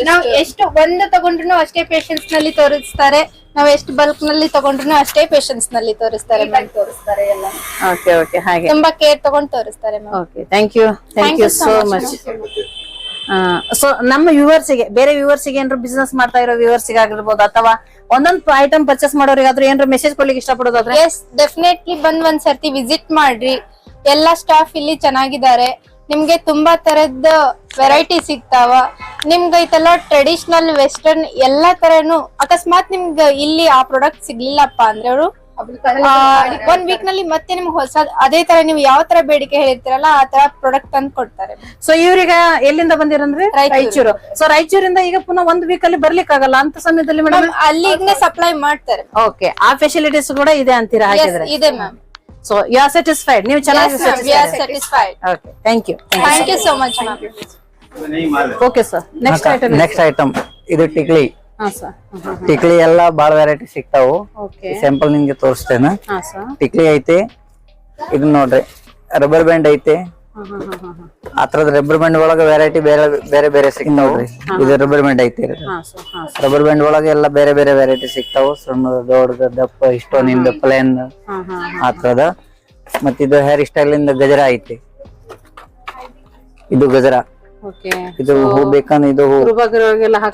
ನಾವು ಎಷ್ಟು ಒಂದು ತಗೊಂಡ್ರು ಅಷ್ಟೇ ಪೇಶನ್ಸ್ನಲ್ಲಿ ತೋರಿಸ್ತಾರೆ. ನಾವ್ ಎಷ್ಟು ಬಲ್ಕ್ನಲ್ಲಿ ತಗೊಂಡ್ರು ಅಷ್ಟೇ ಪೇಶನ್ಸ್ನಲ್ಲಿ ತೋರಿಸ್ತಾರೆ ಮ್ಯಾಮ್. ತೋರಿಸ್ತಾರೆ ಎಲ್ಲ. ಓಕೆ ಓಕೆ ಹಾಗೆ. ತುಂಬಾ ಕೇರ್ ತಗೊಂಡ್ ತೋರಿಸ್ತಾರೆ ma'am. Okay thank you thank you so much so ನಮ್ಮ ವ್ಯೂವರ್ಸಿಗೆ ಬೇರೆ ವ್ಯೂವರ್ಸಿಗೆ ಏನಾದ್ರು ಬಿಸ್ನೆಸ್ ಮಾಡ್ತಾ ಇರೋ ವ್ಯೂವರ್ಸಿಗೆ ಆಗಿರ್ಬೋದು ಅಥವಾ ಒಂದೊಂದ್ ಐಟಮ್ ಪರ್ಚೇಸ್ ಮಾಡೋರಿಗಾದ್ರೂ ಏನಾದ್ರು ಮೆಸೇಜ್ ಕೊಡ್ಲಿಕ್ಕೆ ಇಷ್ಟಪಡೋದಾದ್ರೆ? ಎಸ್ ಡೆಫಿನೆಟ್ಲಿ ಬಂದ್ ಒಂದ್ ಸರ್ತಿ ವಿಸಿಟ್ ಮಾಡ್ರಿ. ಎಲ್ಲಾ ಸ್ಟಾಫ್ ಇಲ್ಲಿ ಚೆನ್ನಾಗಿದ್ದಾರೆ. ನಿಮ್ಗೆ ತುಂಬಾ ತರದ್ ವೆರೈಟಿ ಸಿಗ್ತಾವ. ನಿಮ್ಗೆ ಇದೆಲ್ಲ ಟ್ರೆಡಿಷನಲ್ ವೆಸ್ಟರ್ನ್ ಎಲ್ಲಾ ತರನು, ಅಕಸ್ಮಾತ್ ನಿಮ್ಗೆ ಇಲ್ಲಿ ಆ ಪ್ರಾಡಕ್ಟ್ ಸಿಗ್ಲಿಲ್ಲಪ್ಪ ಅಂದ್ರೆ ಅವರು ಒಂದ್ ವೀಕ್ನಲ್ಲಿ ಮತ್ತೆ ನಿಮ್ಗೆ ಹೊಸ ಅದೇ ತರ ನೀವು ಯಾವ ತರ ಬೇಡಿಕೆ ಹೇಳಿರ್ತೀರಲ್ಲ ಆ ತರ ಪ್ರಾಡಕ್ಟ್ ತಂದು ಕೊಡ್ತಾರೆ. ಸೊ ಇವ್ರೀಗ ಎಲ್ಲಿಂದ ಬಂದಿರಂದ್ರೆ? ರಾಯಚೂರು. ಸೊ ರಾಯಚೂರಿಂದ ಈಗ ಪುನಃ ಒಂದ್ ವೀಕ್ ಅಲ್ಲಿ ಬರ್ಲಿಕ್ಕೆ ಆಗಲ್ಲ ಅಂತ ಸಮಯದಲ್ಲಿ ಮೇಡಮ್ ಅಲ್ಲಿ ಸಪ್ಲೈ ಮಾಡ್ತಾರೆ. ಓಕೆ ಆ ಫೆಸಿಲಿಟೀಸ್ ಕೂಡ ಇದೆ ಅಂತೀರಾ ಹಾಗಿದ್ರೆ? ಇದೆ ma'am so you are satisfied ನೀವು ಚೆನ್ನಾಗಿ satisfied okay thank you thank you so much ma'am okay sir next item next item ಇದು ಟಿಕ್ಲಿ. ಟಿಕ್ಲಿ ಎಲ್ಲ ಬಾಳ ವೆರೈಟಿ ಸಿಗ್ತಾವು. ಸ್ಯಾಂಪಲ್ ನಿಮ್ಗೆ ತೋರಿಸ್ತೇನೆ. ಟಿಕ್ಲಿ ಐತೆ ಇದು ನೋಡ್ರಿ ರಬ್ಬರ್ ಬ್ಯಾಂಡ್ ಐತೆ. ಆತರದ ತರದ ರಬ್ಬರ್ ಬ್ಯಾಂಡ್ ಒಳಗ ವೆರೈಟಿ ಬೇರೆ ಬೇರೆ ಬೇರೆ ಸಿಗ್ತಾವ. ನೋಡ್ರಿ ಇದು ರಬ್ಬರ್ ಬ್ಯಾಂಡ್ ಐತಿ ರಬ್ಬರ್ ಬ್ಯಾಂಡ್ ಒಳಗ ಎಲ್ಲ ಬೇರೆ ಬೇರೆ ವೆರೈಟಿ ಸಿಗ್ತಾವ. ಸಣ್ಣದ ದೊಡ್ಡದ ದಪ್ಪ ಇಷ್ಟೊಂದಿಂದ ಪ್ಲೇನ್ ಆತರದ ಹಾ ಆ ತರದ. ಮತ್ತ ಇದು ಹೇರ್ ಸ್ಟೈಲ್ ಇಂದ ಗಜರ ಐತಿ. ಇದು ಗಜರ. ಇದು ಹೂ ಬೇಕಂದ್ರೆ ಇದು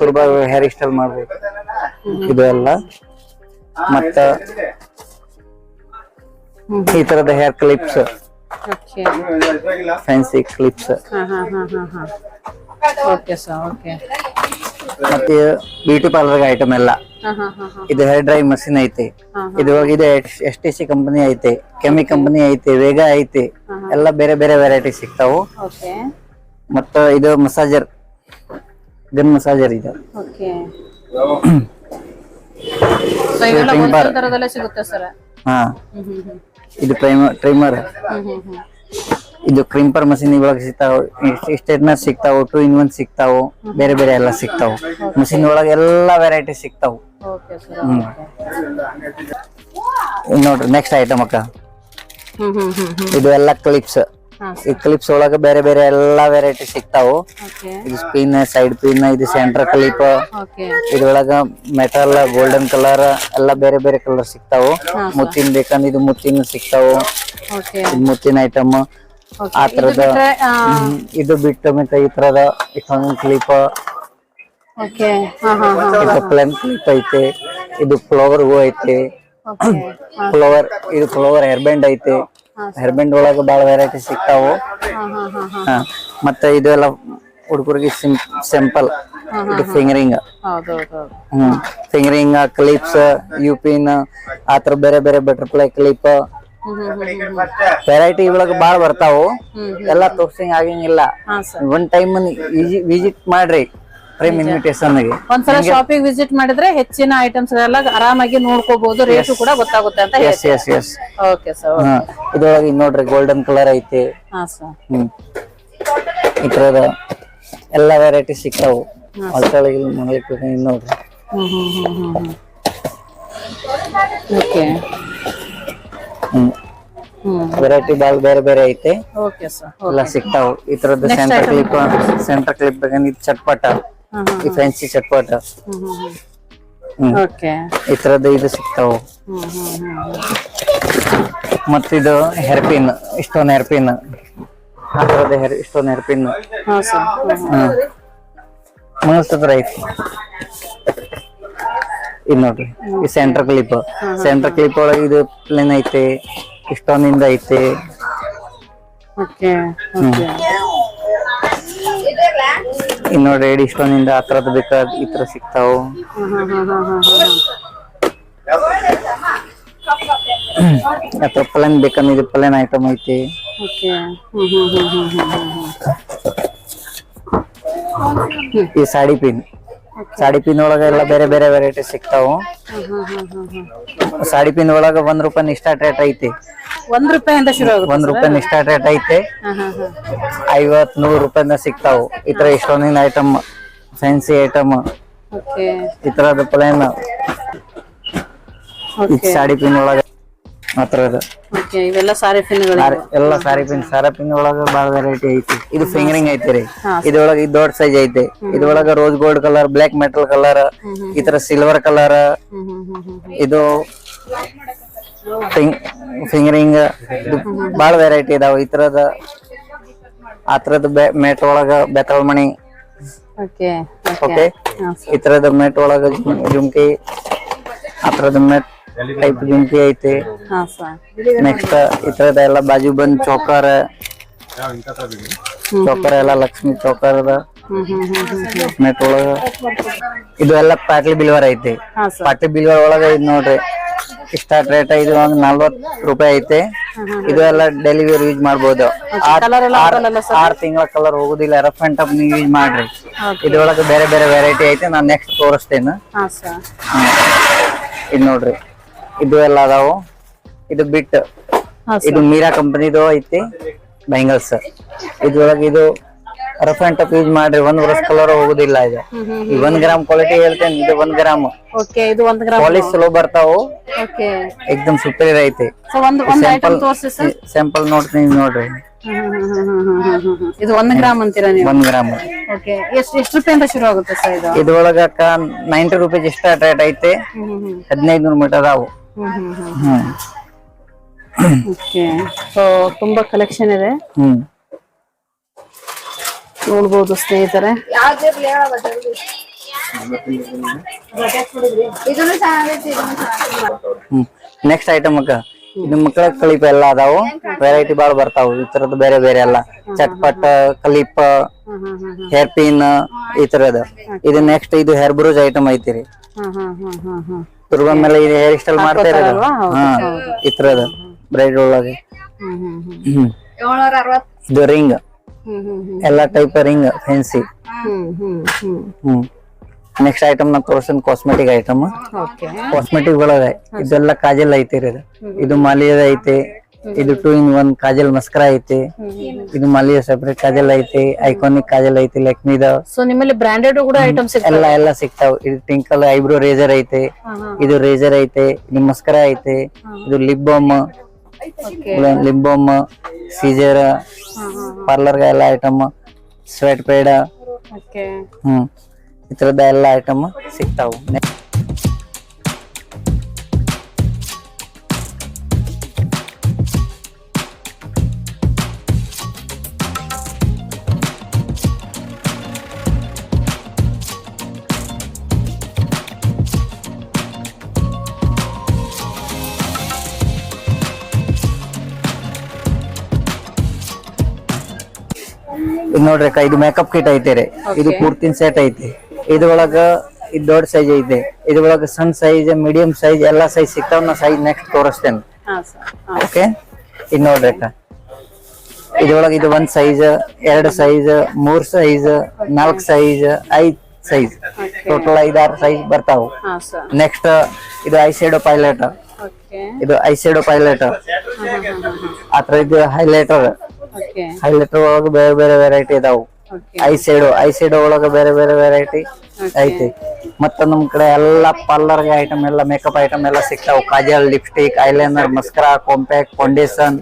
ತುರ್ಬ ಹೇರ್ ಸ್ಟೈಲ್ ಮಾಡ್ಬೇಕು. ಇದು ಎಲ್ಲ. ಮತ್ತ ಈ ತರದ ಹೇರ್ ಕ್ಲಿಪ್ಸ್ ಫ್ಯಾನ್ಸಿ ಕ್ಲಿಪ್ಸ್ ಮತ್ತೆ ಬ್ಯೂಟಿ ಪಾರ್ಲರ್ ಐಟಮ್ ಎಲ್ಲ. ಇದು ಹೇರ್ ಡ್ರೈ ಮಷಿನ್ ಐತಿ. ಇದು ಇದು ಎಸ್ ಟಿ ಸಿ ಕಂಪನಿ ಐತಿ. ಕೆಮಿ ಕಂಪನಿ ಐತಿ ವೇಗ ಐತಿ. ಎಲ್ಲ ಬೇರೆ ಬೇರೆ ವೆರೈಟಿ ಸಿಗ್ತಾವು. ಮತ್ತ ಇದು ಮಸಾಜರ್ ಗನ್ ಮಸಾಜರ್ ಇದು. ಓಕೆ. ಸೊ ಇವೆಲ್ಲ ಹೋಲ್ಸೇಲ್ ದರದಲ್ಲೇ ಸಿಗುತ್ತೆ ಸರ್? ಹಾ. ಹ್ಮ್ ಹ್ಮ್ ಹ್ಮ್. ಇದು ಟ್ರೈಮರ್ ಟ್ರಿಮರ್ ಹ್ಮ್ ಹ್ಮ್ ಹ್ಮ್. ಇದು ಕ್ರಿಂಪರ್ ಮಷಿನ್ ಇವಾಗ ಸಿಗ್ತಾವ ಸ್ಟ್ರೇಟ್ನರ್ ಸಿಗ್ತಾವು ಟೂ ಇನ್ ಒನ್ ಸಿಗ್ತಾವು ಬೇರೆ ಬೇರೆ ಎಲ್ಲ ಸಿಗ್ತಾವು. ಮಷಿನ್ ಒಳಗೆ ಎಲ್ಲಾ ವೆರೈಟಿ ಸಿಗ್ತಾವು. Okay sir. ಹ್ಮ್. ಇದ್ ನೋಡ್ರಿ ನೆಕ್ಸ್ಟ್ ಐಟಮ್ ಅಕ್ಕ. ಹ್ಮ್ ಹ್ಮ್ ಹ್ಮ್ ಹ್ಮ್. ಇದು ಎಲ್ಲ ಕ್ಲಿಪ್ಸ್ ಈ ಕ್ಲಿಪ್ಸ್ ಒಳಗೆ ಬೇರೆ ಬೇರೆ ಎಲ್ಲಾ ವೆರೈಟಿ ಸಿಗ್ತಾವು. ಇದು ಸ್ಪಿನ್ ಸೈಡ್ ಪಿನ್ ಇದು ಸೆಂಟರ್ ಕ್ಲಿಪ್ ಇದ್ರೊಳಗ ಮೆಟಲ್ ಗೋಲ್ಡನ್ ಕಲರ್ ಎಲ್ಲ ಬೇರೆ ಬೇರೆ ಕಲರ್ ಸಿಗ್ತಾವು. ಮುತ್ತಿನ ಬೇಕಂದ್ರೆ ಇದು ಮುತ್ತಿನ ಸಿಗ್ತಾವು. ಇದು ಮುತ್ತಿನ ಐಟಮ್ ಆ ತರದ ಇದು ಬಿಟ್ಟು ಮತ್ತೆ ಈ ತರದ ಕ್ಲಿಪ್ ಇದು ಪ್ಲೇನ್ ಕ್ಲಿಪ್ ಐತೆ. ಇದು ಫ್ಲವರ್ ಹೂ ಐತೆ. ಫ್ಲವರ್ ಇದು ಫ್ಲವರ್ ಹೇರ್ ಬ್ಯಾಂಡ್ ಐತೆ. ಹೇರ್ ಬ್ಯಾಂಡ್ ಒಳಗ ಬಾಳ ವೆರೈಟಿ ಸಿಗ್ತಾವು. ಹಾ ಮತ್ತೆ ಇದೆಲ್ಲ ಎಲ್ಲ ಹುಡುಗರಿಗೆ ಸಿಂಪಲ್. ಇದು finger ring. Hmm finger ring clips U pin ಆತರ ಬೇರೆ ಬೇರೆ ಬಟರ್ಫ್ಲೈ ಕ್ಲಿಪ್. ವೆರೈಟಿ ಒಳಗ ಬಾಳ ಬರ್ತಾವು. ಎಲ್ಲಾ ತೋರ್ಸಿಂಗ್ ಆಗಂಗಿಲ್ಲ. ಒನ್ ಟೈಮ್ ವಿಸಿಟ್ ಮಾಡ್ರಿ. ಪ್ರೇಮ್ ಇನ್ವಿಟೇಷನ್ ಆಗಿ ಒಂದ್ಸಲ ಶಾಪಿಂಗ್ ವಿಸಿಟ್ ಮಾಡಿದ್ರೆ ಹೆಚ್ಚಿನ ಐಟಮ್ಸ್ ಎಲ್ಲ ಆರಾಮಾಗಿ ನೋಡ್ಕೋಬಹುದು ರೇಟು ಕೂಡ ಗೊತ್ತಾಗುತ್ತೆ ಅಂತ yes yes yes okay sir ಇದ್ರೊಳಗೆ ಇದ್ ನೋಡ್ರಿ ಗೋಲ್ಡನ್ ಕಲರ್ ಐತಿ. ಹಾ ಸರ್ ಹ್ಮ್. ಎಲ್ಲಾ ವೆರೈಟಿ ಸಿಗ್ತಾವು. ಅಲ್ತಳಿಗೆ ನೋಡ್ಲಿಕ್ಕೆ ನೋಡ್ರಿ. Hmm hmm hmm hmm okay hmm. Hmm. Variety ball ಬೇರೆ ಬೇರೆ ಐತೆ. ಎಲ್ಲ ಸಿಗ್ತಾವು. ಈ ತರದ್ದು ಸೆಂಟರ್ ಕ್ಲಿಪ್ ಸೆಂಟರ್ ಕ್ಲಿಪ್ ಇದು ಚಟ್ಪಟ. ಈ ಫ್ಯಾನ್ಸಿ ಚಟ್ಪಟ ಈ ತರದ ಇದು ಸಿಗ್ತಾವು. ಮತ್ತಿದು ಹೆರ್ಪಿನ್ ಇಷ್ಟೊಂದು ಹೆರ್ಪಿನ್. ಆ ತರದ ಹೆರ್ ಇಷ್ಟೊಂದು ಹೆರ್ಪಿನ್. ಹತ್ರ ಐತಿ. ಇದು ನೋಡ್ರಿ ಈ ಸೆಂಟರ್ ಕ್ಲಿಪ್ ಸೆಂಟರ್ ಕ್ಲಿಪ್ ಒಳಗೆ ಇದು ಪ್ಲೇನ್ ಐತೆ ಇಷ್ಟೊಂದಿಂದ ಐತೆ. Okay okay. ಇದ್ ನೋಡ್ರಿ ಎಡಿ ಇಷ್ಟೊಂದಿಂದ ಆ ತರದ್ ಬೇಕಾದ ಈ ತರ ಸಿಗ್ತಾವು? ಅಥವಾ ಪ್ಲೇನ್ ಬೇಕಂದ್ರೆ ಇದು ಪ್ಲೇನ್ ಐಟಮ್ ಐತಿ. ಈ ಸಾಡಿ ಪಿನ್ ಸಾಡಿ ಪಿನ್ ಒಳಗ ಎಲ್ಲ ಬೇರೆ ಬೇರೆ ವೆರೈಟಿ ಸಿಗ್ತಾವು. ಸಾಡಿ ಪಿನ್ ಒಳಗ ಒಂದ್ ರೂಪಾಯಿ ಸ್ಟಾರ್ಟ್ ರೇಟ್ ಐತಿ. ಒಂದ್ ರೂಪಾಯಿಂದ ಶುರು ಆಗುತ್ತೆ ಒಂದ್ ರೂಪಾಯಿ ಸ್ಟಾರ್ಟ್ ರೇಟ್ ಐತಿ. ಐವತ್ ನೂರ್ ರೂಪಾಯಿಂದ ಸಿಗ್ತಾವು. ಈ ತರ ಇಷ್ಟೊಂದಿನ ಐಟಮ್ ಫ್ಯಾನ್ಸಿ ಐಟಮ್ ಈ ತರದ ಪ್ಲೇನ್ ಸಾಡಿ ಪಿನ್ ಒಳಗ ಮಾತ್ರ ಓಕೆ ಇವೆಲ್ಲ ಸಾರಿ ಪಿನ್ಗಳು ಎಲ್ಲ ಸಾರಿ ಪಿನ್ ಸಾರಿ ಪಿನ್ ಒಳಗ ಬಾಳ ವೆರೈಟಿ ಐತಿ. ಇದು ಫಿಂಗರಿಂಗ್ ಐತಿ ರೀ. ಇದ್ರೊಳಗ ಇದು ದೊಡ್ಡ ಸೈಜ್ ಐತಿ. ಇದ್ರೊಳಗ rose gold colour black metal colour ಈ ತರ ಸಿಲ್ವರ್ ಕಲರ್ ಇದು ಫಿಂಗರಿಂಗ್ ಬಹಳ ವೆರೈಟಿ ಇದಾವ. ಈ ತರದ ಆ ತರದ ಮೆಟ್ ಒಳಗ ಬೆತ್ತಳ ಮಣಿ ಓಕೆ. ಈ ತರದ ಮೆಟ್ ಒಳಗ ಜುಮ್- ಜುಮ್ಕಿ ಆ ತರದ ಮೆಟ್ ಟೈಪ್ ಗಿಂತಿ ಐತಿ. ಹಾ ಸರ್ ನೆಕ್ಸ್ಟ್ ಈ ತರದ ಎಲ್ಲ ಬಾಜು ಬಂದ್ ಚೌಕರ್. ಚೌಕರ್ ಎಲ್ಲ ಲಕ್ಷ್ಮಿ ಚೌಕರ್ ಅದ. ಹ್ಮ್ ಹ್ಮ್ ಹ್ಮ್ ಹ್ಮ್ ಮೆಟ್ ಒಳಗ ಇದು ಎಲ್ಲ ಪಾಟ್ಲಿ ಬಿಲ್ವರ್ ಐತಿ. ಹಾ ಸರ್ ಪಾಟ್ಲಿ ಬಿಲ್ವರ್ ಒಳಗ ಇದ್ ನೋಡ್ರಿ. ಸ್ಟಾರ್ಟ್ ರೇಟ್ ಇದು ಒಂದ್ ನಲ್ವತ್ ರೂಪಾಯಿ ಐತೆ. ಇದು ಎಲ್ಲ ಡೆಲಿವರಿ ಯೂಸ್ ಮಾಡ್ಬೋದು. ಆರ್- ತಿಂಗಳ ಕಲರ್ ಹೋಗುದಿಲ್ಲ ರಫ್ ಅಂಡ್ ಟಫ್ ನೀವು ಯೂಸ್ ಮಾಡ್ರಿ. ಇದ್ರೊಳಗ ಬೇರೆ ಬೇರೆ ವೆರೈಟಿ ಐತೆ ನಾನ್ ನೆಕ್ಸ್ಟ್ ತೋರಿಸ್ತೇನೆ. ಹಾ ಸರ್ ಇದು ನೋಡ್ರಿ. ಇದು ಎಲ್ಲ ಅದಾವು. ಇದು ಬಿಟ್. ಇದು ಮೀರಾ ಕಂಪನಿದು ಐತಿ ಬ್ಯಾಂಗಲ್ಸ್ ಇದ್ರೊಳಗೆ ಇದು ರಫ್ ಅಂಡ್ ಟಫ್ ಯೂಸ್ ಮಾಡ್ರಿ ಒಂದ್ ವರ್ಷ ಕಲರ್ ಹೋಗುದಿಲ್ಲ ಇದು. ಈ ಒಂದ್ ಗ್ರಾಮ್ ಕ್ವಾಲಿಟಿ ಹೇಳ್ತೇನೆ ಇದು ಒಂದ್ ಗ್ರಾಮ್ ಪಾಲಿಶ್ ಸ್ಲೋ ಬರ್ತಾವು. ಎಕ್ದಮ್ ಸೂಪರ್ ಐತಿ. ಸ್ಯಾಂಪಲ್ ನೋಡ್ತೀನಿ ನೋಡ್ರಿ. ಇದು ಒಂದ್ ಗ್ರಾಮ್ ಅಂತೀರಾ ನೀವು? ಒಂದ್ ಗ್ರಾಮ್ ಎಷ್ಟು ಎಷ್ಟು ರೂಪಾಯಿಂದ ಶುರು ಆಗುತ್ತೆ ಸರ್ ಇದು? ಇದ್ರೊಳಗ ನೈಂಟಿ ರುಪೀಸ್ ಇಷ್ಟ ರೇಟ್ ಐತಿ. ಹದಿನೈದು ನೂರು ಮೀಟರ್ ಅದಾವು. ಓಕೆ ಸೊ ತುಂಬಾ ಕಲೆಕ್ಷನ್ ಇದೆ. ಹ್ಮ್. ನೋಡ್ಬೋದು ಸ್ನೇಹಿತರೆ. ನೆಕ್ಸ್ಟ್ ಐಟಮ್ ಅಕ್ಕ. ಇದು ಮಕ್ಕಳ ಕಲಿಪ ಎಲ್ಲ ಅದಾವು. ವೆರೈಟಿ ಬಾಳ ಬರ್ತಾವು. ಈ ತರದ್ ಬೇರೆ ಬೇರೆ ಎಲ್ಲ ಚಟ್ಪಟ್ ಕಲಿಪ ಹೇರ್ ಪಿನ್ ಈ ತರದ ಇದು ನೆಕ್ಸ್ಟ್ ಇದು ಹೇರ್ ಬ್ರೂಜ್ ಐಟಮ್ ಐತಿ ತುರ್ಬ ಮೇಲೆ ಇದು ಹೇರ್ ಸ್ಟೈಲ್ ಮಾಡ್ತಾ ಇರೋದು? ಹಾ ಈ ತರದ ಬ್ರೈಡ್ ಒಳಗೆ. ಇದು ರಿಂಗ್ ಎಲ್ಲಾ type ring fancy next item ನಾ ತೋರಿಸ್ತೀನಿ ಕಾಸ್ಮೆಟಿಕ್ ಐಟಮ್ ಓಕೆ ಕಾಸ್ಮೆಟಿಕ್ ಒಳಗೆ. ಇದೆಲ್ಲ ಕಾಜಲ್ ಐತಿ ರೀ ಇದು. ಇದು ಮಾಲಿಯದ ಐತಿ. ಇದು two in one kajal mascara ಐತಿ. ಇದು ಮಾಲಿಯ ಸೆಪರೇಟ್ ಕಾಜಲ್ ಐತಿ ಐಕಾನಿಕ್ ಕಾಜಲ್ ಐತಿ ಲಕ್ಮಿದ. ಸೊ ನಿಮ್ಮಲ್ಲಿ ಬ್ರಾಂಡೆಡ್ ಕೂಡ ಐಟಮ್ಸ್ ಎಲ್ಲ ಎಲ್ಲ ಸಿಗ್ತಾವ್. ಇದು ಟಿಂಕಲ್ ಐಬ್ರೋ ರೇಜರ್ ಐತಿ ಇದು ರೇಜರ್ ಐತೆ ಇದು ಮಸ್ಕರ ಐತೆ ಇದು lip balm lip balm scissor parlour ಎಲ್ಲ ಐಟಮ್ ಸ್ವೆಟ್ ಪೇಡ ಹ್ಮ್. ಈ ತರದ ಎಲ್ಲ ಐಟಮ್ ಸಿಗ್ತಾವು. ನೋಡ್ರಿ ಅಕ್ಕ ಇದು ಮೇಕಪ್ ಕಿಟ್ ಐತೆ ರೀ. ಇದು ಕುರ್ತಿನ ಸೆಟ್ ಐತಿ. ಇದ್ರೊಳಗ ಇದು ದೊಡ್ಡ ಸೈಜ್ ಐತೆ. ಇದ್ರೊಳಗ ಸಣ್ಣ ಸೈಜ್ ಮೀಡಿಯಂ ಸೈಜ್ ಎಲ್ಲಾ ಸೈಜ್ ಸಿಗ್ತಾವ. ನಾ ಸೈಜ್ ನೆಕ್ಸ್ಟ್ ತೋರಿಸ್ತೇನೆ. ಓಕೆ ಇದು ನೋಡ್ರಿ ಅಕ್ಕ. ಇದ್ರೊಳಗ ಇದು ಒಂದ್ ಸೈಜ್ ಎರಡ್ ಸೈಜ್ ಮೂರ್ ಸೈಜ್ ನಾಲ್ಕ್ ಸೈಜ್ ಐದ್ ಸೈಜ್ ಟೋಟಲ್ ಐದಾರು ಸೈಜ್ ಬರ್ತಾವ. ನೆಕ್ಸ್ಟ್ ಇದು ಐಸೈಡೋ ಪೈಲಟ್ ಇದು ಐಸೈಡೋ ಪೈಲಟ್ ಆತರ ಇದು ಹೈಲೈಟರ್ ಹೈಲೈಟರ್ ಒಳಗ ಬೇರೆ ಬೇರೆ ವೆರೈಟಿ ಇದಾವ. ಐ ಸೈಡ್ ಐ ಸೈಡ್ ಒಳಗ ಬೇರೆ ಬೇರೆ ವೆರೈಟಿ ಐತಿ. ಮತ್ತ ನಮ್ ಕಡೆ ಎಲ್ಲಾ ಪಾರ್ಲರ್ ಐಟಮ್ ಎಲ್ಲ ಮೇಕಪ್ ಐಟಮ್ ಎಲ್ಲ ಸಿಗ್ತಾವ. Kajal lipstick eyeliner mascara compact foundation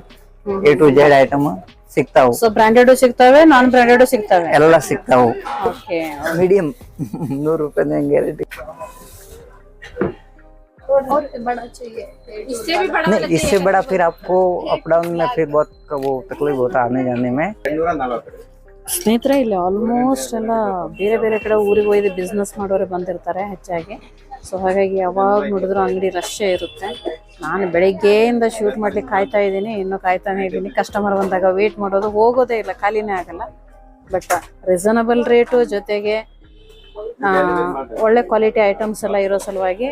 A to Z item ಸಿಗ್ತಾವು. ಸೊ ಬ್ರಾಂಡೆಡ್ ಸಿಗ್ತಾವೆ ನಾನ್ ಬ್ರಾಂಡೆಡ್ ಸಿಗ್ತಾವೆ? ಎಲ್ಲ ಸಿಗ್ತಾವು. और बड़ा चाहिए। इससे भी बड़ा नहीं इससे बड़ा फिर आपको अप डाउन में फिर बहुत वो तकलीफ होता आने जाने में। ಸ್ನೇಹಿತರೆ ಇಲ್ಲಿ ಆಲ್ಮೋಸ್ಟ್ ಎಲ್ಲ ಬೇರೆ ಬೇರೆ ಕಡೆ ಊರಿಗೆ ಹೋಗಿ ಬಿಸ್ನೆಸ್ ಮಾಡೋರೆ ಬಂದಿರ್ತಾರೆ ಹೆಚ್ಚಾಗಿ. ಸೊ ಹಾಗಾಗಿ ಯಾವಾಗ ನೋಡಿದ್ರು ಅಂಗಡಿ ರಶ್ಶೇ ಇರುತ್ತೆ. ನಾನು ಬೆಳಿಗ್ಗೆಯಿಂದ ಶೂಟ್ ಮಾಡ್ಲಿಕ್ಕೆ ಕಾಯ್ತಾ ಇದ್ದೀನಿ ಇನ್ನೂ ಕಾಯ್ತಾನೆ ಇದ್ದೀನಿ. ಕಸ್ಟಮರ್ ಬಂದಾಗ ವೇಟ್ ಮಾಡೋದು ಹೋಗೋದೇ ಇಲ್ಲ ಖಾಲಿನೇ ಆಗಲ್ಲ. ಬಟ್ ರೀಸನಬಲ್ ರೇಟು ಜೊತೆಗೆ ಒಳ್ಳೆ ಕ್ವಾಲಿಟಿ ಐಟಮ್ಸ್ ಎಲ್ಲ ಇರೋ ಸಲುವಾಗಿ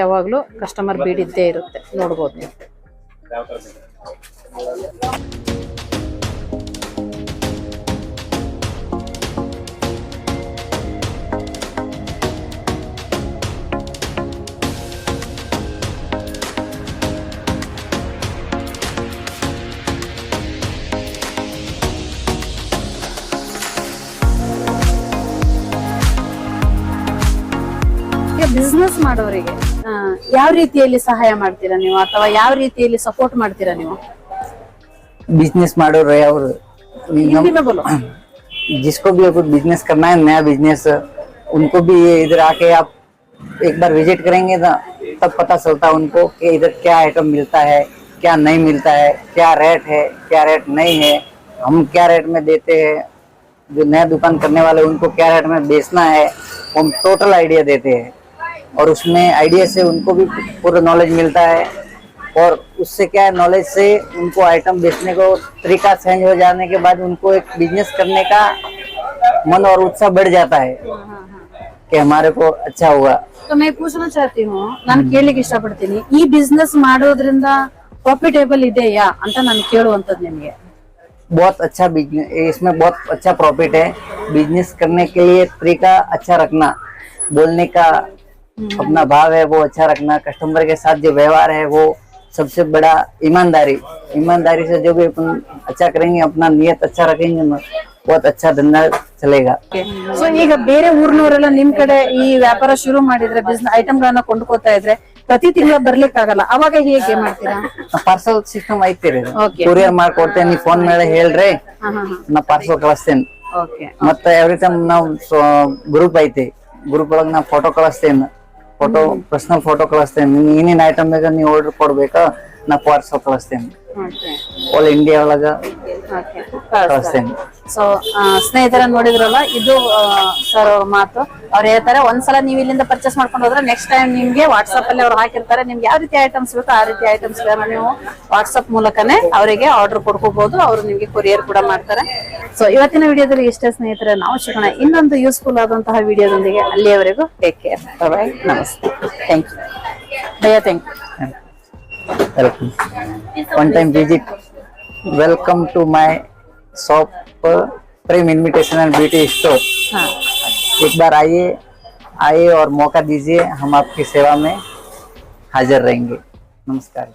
ಯಾವಾಗಲೂ ಕಸ್ಟಮರ್ ಬೀಡಿದ್ದೇ ಇರುತ್ತೆ. ನೋಡ್ಬೋದು ನೀವು. ಬಿಸ್ನೆಸ್ ಮಾಡೋರಿಗೆ ಯಾವ ರೀತಿಯಲ್ಲಿ ಸಹಾಯ ಮಾಡ್ತೀರಾ ನೀವು ಅಥವಾ ಯಾವ ರೀತಿಯಲ್ಲಿ ಸಪೋರ್ಟ್ ಮಾಡ್ತೀರಾ ನೀವು बिजनेस माडो रहे और हिंदी में बोलो जिसको भी कुछ बिजनेस करना है नया बिजनेस उनको भी ये इधर आके आप एक बार विजिट करेंगे ना तब पता चलता है उनको कि इधर क्या आइटम मिलता है क्या नहीं मिलता है क्या रेट है क्या रेट नहीं है हम क्या रेट में देते हैं जो नया दुकान करने वाले उनको क्या रेट में बेचना है हम टोटल आइडिया देते हैं और उसमें आइडिया से उनको भी पूरा नॉलेज मिलता है और उससे क्या है नॉलेज से उनको आइटम बेचने को तरीका चेंज हो जाने के बाद उनको एक बिजनेस करने का मन और उत्साह बढ़ जाता है कि हमारे को अच्छा हुआ तो मैं पूछना चाहती हूँ ನಾನು ಕೇಳಲಿಕ್ಕೆ ಇಷ್ಟಪಡ್ತೀನಿ ಈ ಬಿಸ್ನೆಸ್ ಮಾಡೋದ್ರಿಂದ ಪ್ರಾಫಿಟೇಬಲ್ ಇದೆಯಾ ಅಂತ ನಾನು ಕೇಳುವಂತದ್ದು ನಿಮ್ಗೆ बहुत अच्छा बिजनेस इसमें बहुत अच्छा प्रॉफिट है बिजनेस करने के लिए तरीका अच्छा रखना बोलने का अपना भाव है वो अच्छा रखना कस्टमर के साथ जो व्यवहार है वो सबसे बड़ा ईमानदारी ईमानदारी से जो भी अपन अच्छा करेंगे अपना नियत अच्छा रखेंगे ना बहुत अच्छा धंधा चलेगा ಸೊ ಈಗ ಬೇರೆ ಊರ್ನವರೆಲ್ಲ ನಿಮ್ ಕಡೆ ಈ ವ್ಯಾಪಾರ ಶುರು ಮಾಡಿದ್ರೆ ಬಿಸ್ನೆಸ್ ಐಟಮ್ ಗಳನ್ನ ಕೊಂಡ್ಕೋತಾ ಇದ್ರೆ ಪ್ರತಿ ತಿಂಗಳ ಬರ್ಲಿಕ್ಕೆ ಆಗಲ್ಲ ಅವಾಗ ಹೇಗೆ ಮಾಡ್ತೀರಾ ಪಾರ್ಸಲ್ ಸಿಸ್ಟಮ್ ಐತಿ ರೀ Okay. ಕೊರಿಯರ್ ಮಾಡ್ಕೊಡ್ತೇನೆ ನೀವು ಫೋನ್ ಮೇಲೆ ಹೇಳ್ರಿ ಹಾ ಹಾ ಹಾ ನಾ ಪಾರ್ಸಲ್ ಕಳಿಸ್ತೇನೆ ಓಕೆ ಮತ್ತೆ ಎವ್ರಿ ಟೈಮ್ ನಾವು ಗ್ರೂಪ್ ಐತಿ ಗ್ರೂಪ್ ಒಳಗ್ ನಾ ಫೋಟೋ ಕಳಿಸ್ತೇನೆ ಫೋಟೋ ಪರ್ಸನಲ್ ಫೋಟೋ ಕಳಿಸ್ತೇನೆ. ನಿಮ್ ಏನೇನ್ ಐಟಮ್ ನೀ ನೀವು ಆರ್ಡರ್ ಕೊಡ್ಬೇಕಾ? ನಾ ಪಾರ್ಸಲ್ ಕಳಿಸ್ತೇನೆ. ಆಲ್ ಇಂಡಿಯಾ ಒಳಗ. ಕಳಿಸ್ತೇನೆ ಸೊ ಸ್ನೇಹಿತರ ನೋಡಿದ್ರಲ್ಲ ಇದು ಸರ್ ಅವ್ರ ಮಾತು. ಅವ್ರು ಹೇಳ್ತಾರೆ ಒಂದ್ಸಲ ನೀವು ಇಲ್ಲಿಂದ ಪರ್ಚೇಸ್ ಮಾಡ್ಕೊಂಡು ಹೋದ್ರೆ ನೆಕ್ಸ್ಟ್ ಟೈಮ್ ನಿಮ್ಗೆ ವಾಟ್ಸ್ಆಪ್ ಅಲ್ಲಿ ಅವ್ರು ಹಾಕಿರ್ತಾರೆ. ನಿಮ್ಗೆ ಯಾವ ರೀತಿ ಐಟಮ್ಸ್ ಬೇಕೋ ಆ ರೀತಿ ಐಟಮ್ಸ್ ನೀವು ವಾಟ್ಸ್ಆಪ್ ಮೂಲಕನೇ ಅವರಿಗೆ ಆರ್ಡರ್ ಕೊಡ್ಕೋಬಹುದು ಅವರು ನಿಮ್ಗೆ ಕೊರಿಯರ್ ಕೂಡ ಮಾಡ್ತಾರೆ. ಸೊ ಇವತ್ತಿನ ವಿಡಿಯೋದಲ್ಲಿ ಇಷ್ಟೇ ಸ್ನೇಹಿತರೆ ನಾವು ಶಿಕ್ಷಣ ಇನ್ನೊಂದು ಯೂಸ್ಫುಲ್ ಆದಂತಹ ವಿಡಿಯೋದೊಂದಿಗೆ ಅಲ್ಲಿಯವರೆಗೂ ಟೇಕ್ ಕೇರ್ ಬಾಯ್ ನಮಸ್ತೆ. ಥ್ಯಾಂಕ್ ಯು ಭಯ thank you one time visit welcome to my shop Prem invitation and beauty store हाँ। एक बार आइए आइए और मौका दीजिए हम आपकी सेवा में हाजिर रहेंगे। नमस्कार